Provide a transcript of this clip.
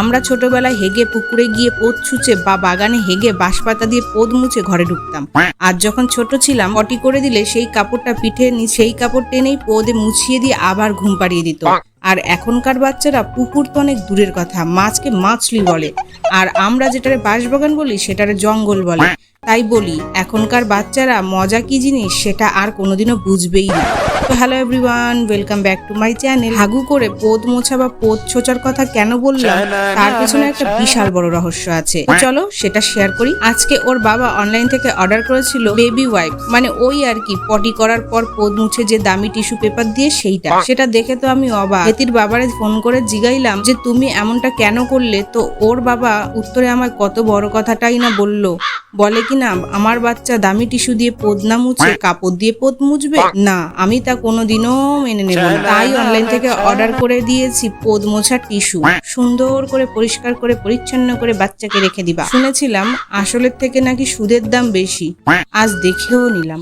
আমরা ছোটবেলায় হেগে পুকুরে গিয়ে পোদ ছুঁচে বা বাগানে হেগে বাঁশপাতা দিয়ে পোদ মুছে ঘরে ঢুকতাম। আর যখন ছোট ছিলাম, পটি করে দিলে সেই কাপড়টা পিঠে সেই কাপড় টেনেই পোদে মুছিয়ে দিয়ে আবার ঘুম পাড়িয়ে দিত। আর এখনকার বাচ্চারা পুকুর তো অনেক দূরের কথা, মাছকে মাছলি বলে। আর আমরা যেটারে বাঁশবাগান বলি, সেটারে জঙ্গল বলে। তাই বলি, এখনকার বাচ্চারা মজা কি জিনিস, সেটা আর কোনোদিনও বুঝবেই না। তো hello everyone welcome back to my channel হাগু করে পোদ মোছা বা পোদ ছোচার কথা কেন বললাম? তার পেছনে একটা বিশাল বড় রহস্য আছে। চলো সেটা শেয়ার করি। আজকে ওর বাবা অনলাইন থেকে অর্ডার করেছিল বেবি ওয়াইপ মানে ওই আর কি পটি করার পর পোদ মুছে যে দামি টিস্যু পেপার দিয়ে সেইটা। সেটা দেখে তো আমি অবাক। এতির বাবারে ফোন করে জিগাইলাম যে তুমি এমনটা কেন করলে? তো ওর বাবা উত্তরে আমায় কত বড় কথাটাই না বলল। বলে কিনা আমার বাচ্চা দামি টিস্যু দিয়ে পোদ না মুছে কাপড় দিয়ে পোদ মুছবে? না আমি তা কোনোদিনও মেনে নেব না। তাই অনলাইন থেকে অর্ডার করে দিয়েছি পোদ মোছা টিস্যু। সুন্দর করে পরিষ্কার করে পরিচ্ছন্ন করে বাচ্চাকে রেখে দিবা। শুনেছিলাম আসলের থেকে নাকি সুদের দাম বেশি। আজ দেখেও নিলাম।